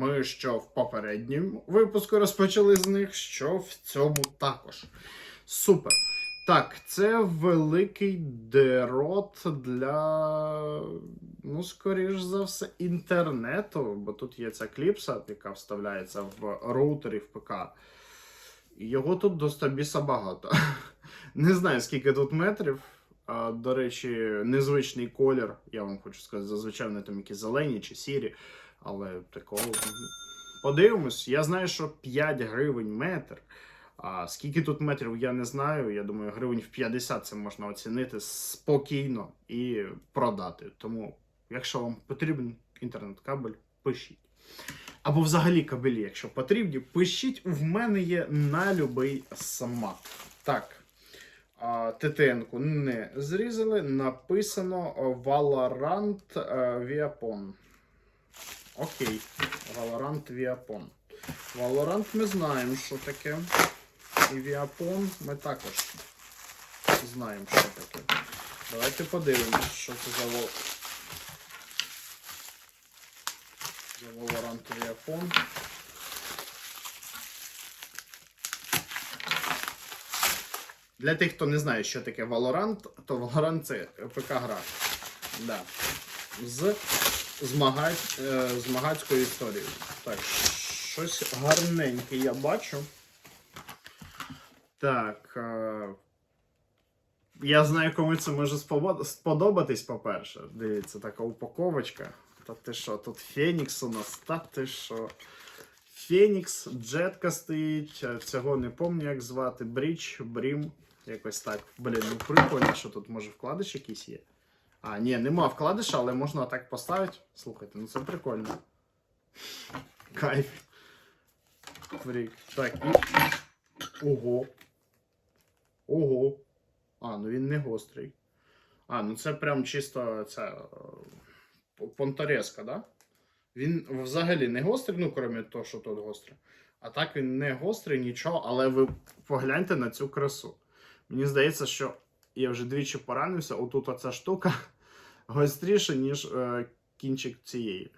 Ми що в попередньому випуску розпочали з них, що в цьому також. Супер. Так, це великий дерот для, ну, скоріш за все, інтернету, бо тут є ця кліпса, яка вставляється в роутері в ПК. Його тут до стабіса багато. Не знаю, скільки тут метрів. До речі, незвичний колір. Я вам хочу сказати, зазвичай вони там якісь зелені чи сірі, але такого. Подивимось. Я знаю, що 5 гривень метр. А скільки тут метрів, я не знаю. Я думаю, гривень в 50 це можна оцінити спокійно і продати. Тому, якщо вам потрібен інтернет-кабель, пишіть. Або взагалі кабелі, якщо потрібні, пишіть. В мене є на любий смак. Так. ТТН-ку не зрізали. Написано Valorant е, Viapon. Окей. Valorant Viapon. Valorant ми знаємо, що таке. І Viapon ми також знаємо, що таке. Давайте подивимось, що це за за Valorant Viapon. Для тих, хто не знає, що таке Valorant, то Valorant це ПК-гра. Да. З змагать, е, змагацькою історією. Так, щось гарненьке я бачу. Так. Е, я знаю, кому це може сподобатись, по-перше. Дивіться, така упаковочка. Та ти що, тут Фенікс у нас, та ти що. Фенікс, Джетка стоїть, е, цього не пам'ятаю, як звати. Бріч, Брім. Якось так. Блін, ну прикольно, що тут може вкладиш якийсь є. А, ні, нема вкладиша, але можна так поставити. Слухайте, ну це прикольно. Кайф. Фрік. Так, і. Ого. Ого. А, ну він не гострий. А, ну це прям чисто ця. е, Понторезка, да? Він взагалі не гострий, ну, крім того, що тут гострий. А так він не гострий, нічого, але ви погляньте на цю красу. Мені здається, що я вже двічі поранився, отут оця штука гостріша, ніж е, кінчик цієї.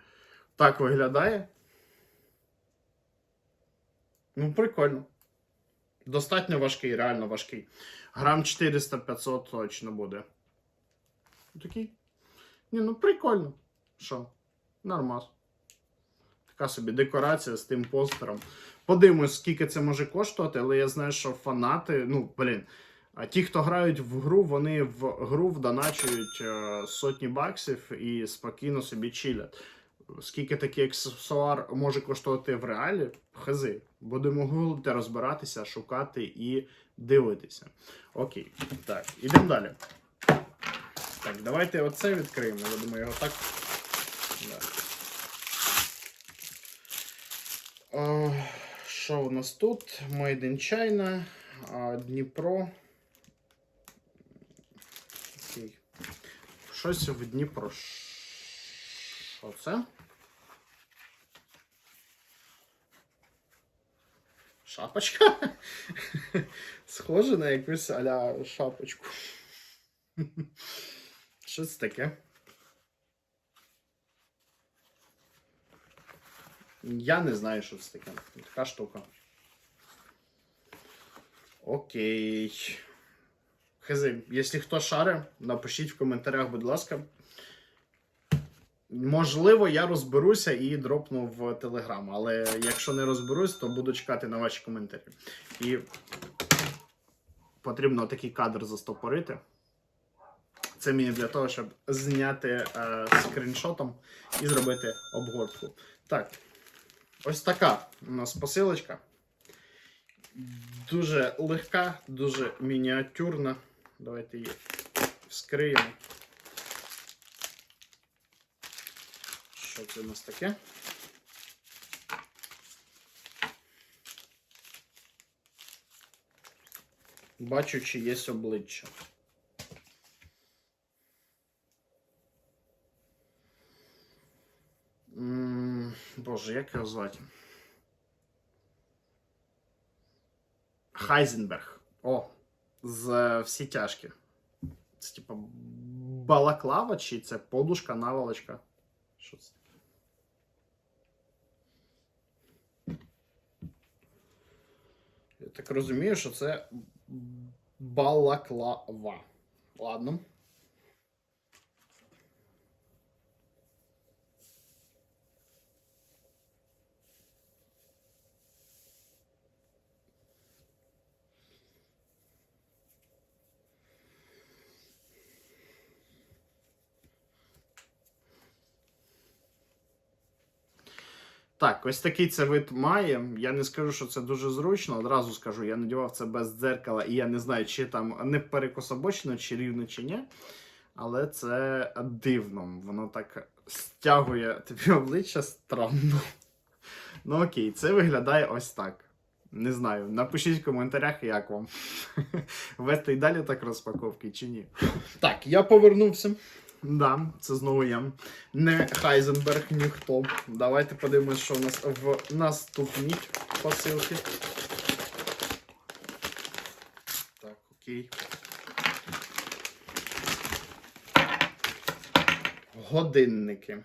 Так виглядає. Ну, прикольно. Достатньо важкий, реально важкий. Грам 400-500 точно буде. Такий. Ні, ну прикольно. Що? Нормас. Така собі декорація з тим постером. Подивимось, скільки це може коштувати, але я знаю, що фанати, ну, блін, а ті, хто грають в гру, вони в гру вдоначують е, сотні баксів і спокійно собі чилять. Скільки такий аксесуар може коштувати в реалі, хази. Будемо гуглити, розбиратися, шукати і дивитися. Окей, так, ідемо далі. Так, давайте оце відкриємо. Я думаю, його так. Да. О, що у нас тут? Made in China, Дніпро. Окей. Щось в Дніпро. Що це? Шапочка? Схоже на якусь аля шапочку. Що це таке? Я не знаю, що це таке. Така штука. Окей. Хези, якщо хто шаре, напишіть в коментарях, будь ласка. Можливо, я розберуся і дропну в Телеграм, але якщо не розберусь, то буду чекати на ваші коментарі. І потрібно такий кадр застопорити. Це мені для того, щоб зняти е, скріншотом і зробити обгортку. Так, ось така у нас посилочка. Дуже легка, дуже мініатюрна. Давайте її вскриємо. Що це у нас таке? Бачу, чи є обличчя. Боже, як його звати? Хайзенберг. О, за е, всі тяжкі. Це типа балаклава чи це подушка, наволочка? Що це? Я так розумію, що це балаклава. Ладно. Так, ось такий це вид має. Я не скажу, що це дуже зручно. Одразу скажу, я надівав це без дзеркала, і я не знаю, чи там не перекособочено, чи рівно, чи ні. Але це дивно. Воно так стягує тобі обличчя странно. Ну окей, це виглядає ось так. Не знаю. Напишіть в коментарях, як вам. Вести й далі так розпаковки чи ні. Так, я повернувся. Да, це знову я. Не Хайзенберг, ніхто. Давайте подивимось, що у нас в наступній посилці. Так, окей. Годинники.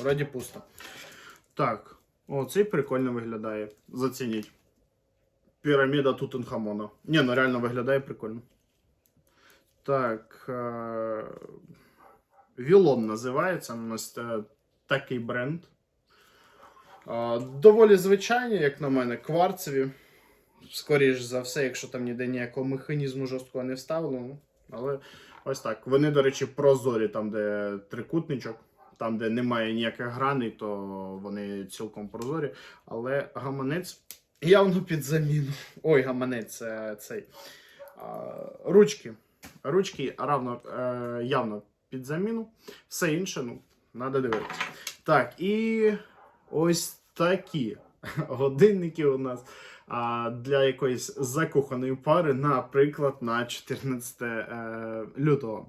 Вроді пусто. Так. О, цей прикольно виглядає. Зацініть. Піраміда Тутенхамона. Ні, ну реально виглядає прикольно. Так. Е- Вілон називається. У нас е, такий бренд. Е, доволі звичайні, як на мене, кварцеві. Скоріш за все, якщо там ніде ніякого механізму жорсткого не вставлено. Але ось так. Вони, до речі, прозорі, там, де трикутничок, там, де немає ніяких граней, то вони цілком прозорі. Але гаманець явно під заміну. Ой, гаманець це цей. Ручки. Ручки равно, е, явно під заміну. Все інше, ну, треба дивитися. Так, і ось такі годинники у нас а, для якоїсь закоханої пари, наприклад, на 14 е, лютого.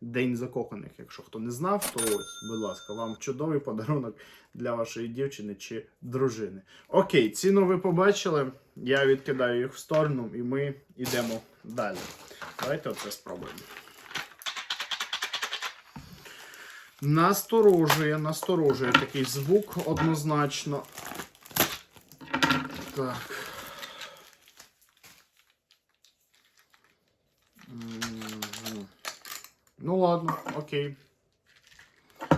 День закоханих. Якщо хто не знав, то ось, будь ласка, вам чудовий подарунок для вашої дівчини чи дружини. Окей, ціну ви побачили. Я відкидаю їх в сторону, і ми йдемо далі. Давайте оце спробуємо. Насторожує, насторожує такий звук однозначно. Так. Ну ладно, окей.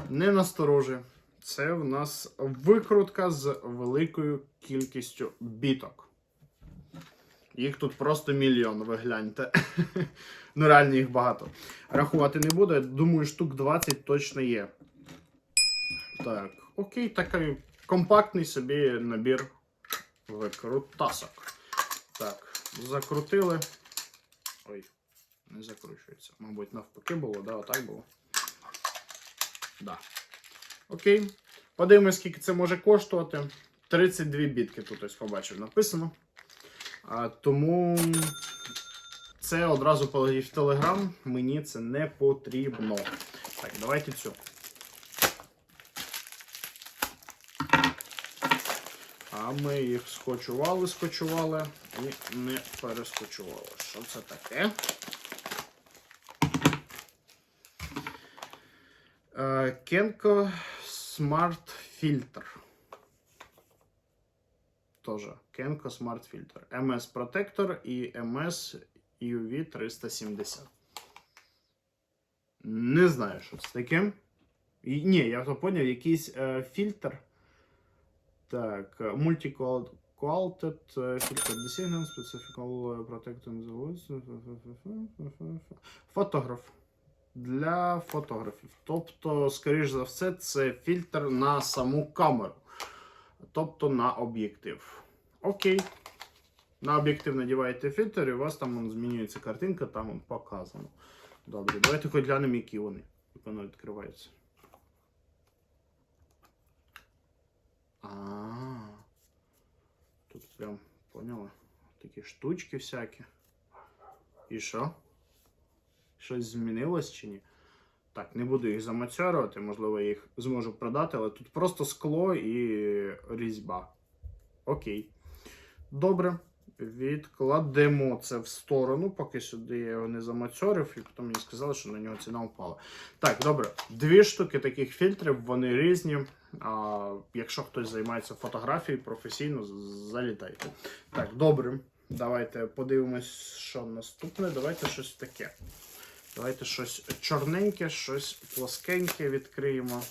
Не насторожує. Це в нас викрутка з великою кількістю біток. Їх тут просто мільйон, ви гляньте. ну, реально їх багато. Рахувати не буду, думаю, штук 20 точно є. Так, окей, такий компактний собі набір викрутасок. Так, закрутили. Ой, не закручується. Мабуть, навпаки було, да, отак було. Да. Окей. Подивимось, скільки це може коштувати. 32 бітки тут ось побачив написано. Тому це одразу в Телеграм. Мені це не потрібно. Так, давайте цю. А ми їх скочували, скочували і не перескочували. Що це таке? Kenko Smart Filter. Тоже Kenko Smart Filter. MS Protector і MS UV 370. Не знаю, що це таке. І, ні, я то поняв, якийсь е, фільтр. Так, Multi-Quality Filter Decision, Specifical Protecting the. Фотограф. Для фотографів. Тобто, скоріш за все, це фільтр на саму камеру. Тобто на об'єктив. Окей. На об'єктив надіваєте фільтр, і у вас там он, змінюється картинка, там он, показано. Добре, давайте хоч глянемо, які вони. Як воно відкривається. А. Тут прям, поняла? Такі штучки всякі. І що? Щось змінилось чи ні? Так, не буду їх замацьорувати, можливо, їх зможу продати, але тут просто скло і різьба. Окей. Добре. Відкладемо це в сторону, поки сюди я його не замацьорив, і потім мені сказали, що на нього ціна впала. Так, добре. Дві штуки таких фільтрів, вони різні. А якщо хтось займається фотографією професійно, залітайте. Так, добре. Давайте подивимось, що наступне. Давайте щось таке. Давайте щось чорненьке, щось плоскеньке відкриємо.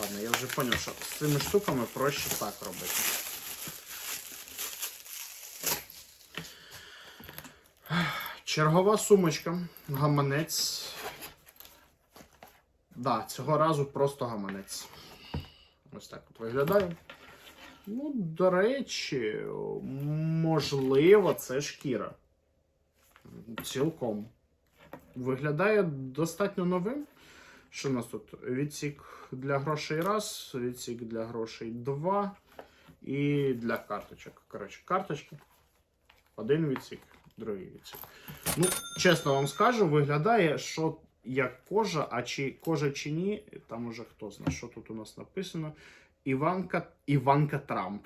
Ладно, я вже зрозумів, що з цими штуками проще так робити. Чергова сумочка, гаманець. Да, цього разу просто гаманець. Ось так от виглядає. Ну, до речі, можливо, це шкіра. Цілком. Виглядає достатньо новим. Що у нас тут? Відсік для грошей раз, відсік для грошей два. І для карточок. Коротше, карточки. Один відсік, другий відсік. Ну, чесно вам скажу, виглядає, що як кожа, а чи кожа чи ні, там уже хто знає, що тут у нас написано. Іванка, Іванка Трамп.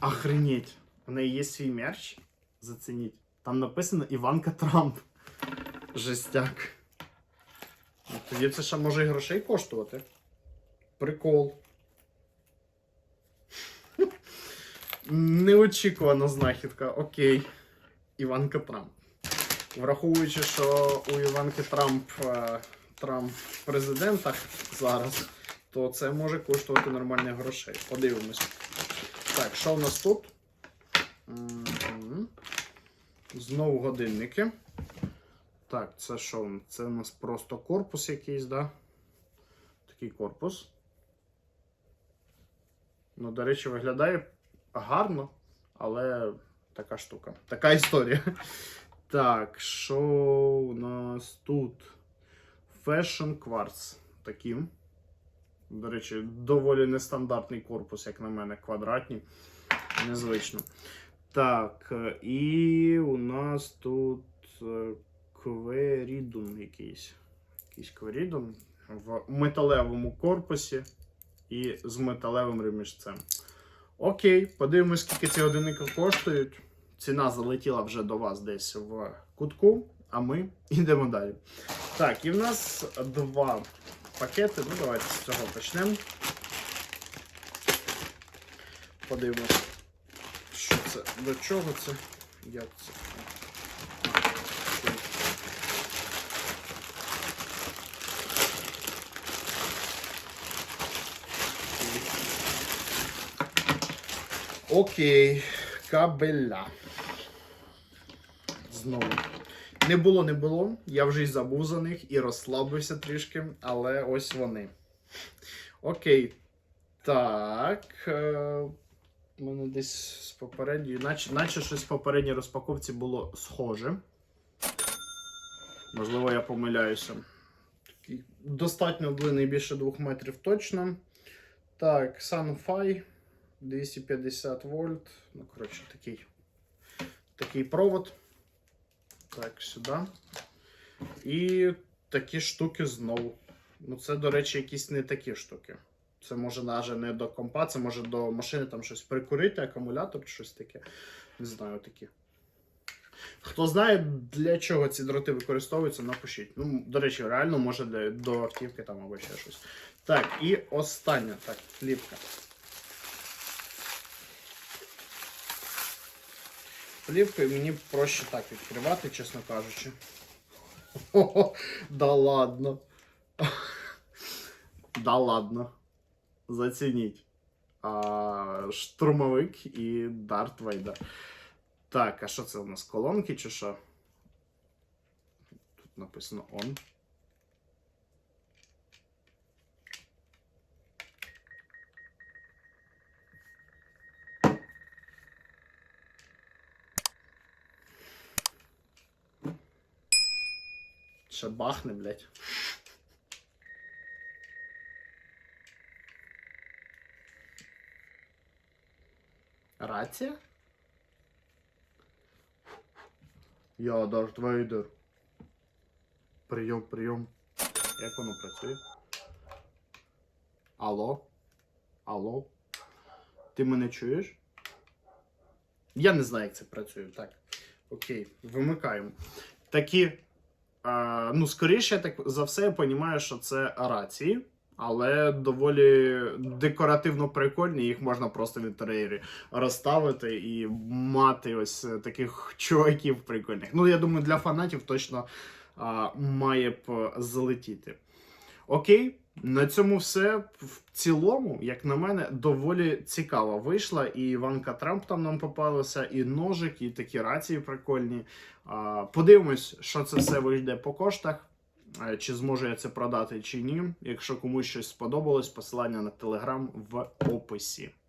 Охренеть. У неї є свій мерч. Зацініть. Там написано Іванка Трамп. Жестяк. Ну, Тоді це ще може і грошей коштувати. Прикол. Неочікувана знахідка. Окей. Іванка Трамп. Враховуючи, що у Іванки Трамп е, Трамп в президентах зараз, то це може коштувати нормальних грошей. Подивимось. Так, що в нас тут? Знову годинники. Так, це що? Це у нас просто корпус якийсь, да? Такий корпус. Ну, до речі, виглядає гарно, але така штука. Така історія. Так, що у нас тут? Fashion Quartz. Таким. До речі, доволі нестандартний корпус, як на мене, квадратний. Незвично. Так, е, і у нас тут е, кверідум якийсь. Якийсь кверідум в металевому корпусі і з металевим ремішцем. Окей, подивимось, скільки ці годинники коштують. Ціна залетіла вже до вас десь в кутку, а ми йдемо далі. Так, і в нас два пакети. Ну, давайте з цього почнемо. Подивимось, що це, до чого це, як це. Окей, кабеля. Знову. Не було, не було. Я вже й забув за них і розслабився трішки, але ось вони. Окей. Так. Е, у мене десь з попередньої, наче, наче щось в попередній розпаковці було схоже. Можливо, я помиляюся. Достатньо длинний, більше 2 метрів точно. Так, Sunfi 250 вольт. Ну, коротше, такий, такий провод. Так, сюди. І такі штуки знову. Ну, це, до речі, якісь не такі штуки. Це може навіть не до компа, це може до машини там щось прикурити, акумулятор щось таке. Не знаю, такі. Хто знає, для чого ці дроти використовуються, напишіть. Ну, до речі, реально може для, до автівки там або ще щось. Так, і остання, так, плівка. Плівкою мені проще так відкривати, чесно кажучи. О, да ладно. Да ладно. Зацініть. А, штурмовик і Дарт Вейдер. Так, а що це у нас? Колонки чи що? Тут написано on. Ще бахне, блядь. Рація? Я Дарт Вейдер. Прийом, прийом. Як воно працює? Алло? Алло? Ти мене чуєш? Я не знаю, як це працює. Так. Окей, вимикаємо. Такі ну, скоріше, я так за все, я розумію, що це рації. Але доволі декоративно прикольні, їх можна просто в інтер'єрі розставити і мати ось е, таких чуваків прикольних. Ну, я думаю, для фанатів точно а, має б залетіти. Окей, на цьому все. В цілому, як на мене, доволі цікаво вийшла. І Іванка Трамп там нам попалася, і ножик, і такі рації прикольні. Подивимось, що це все вийде по коштах. Чи зможу я це продати, чи ні. Якщо комусь щось сподобалось, посилання на телеграм в описі.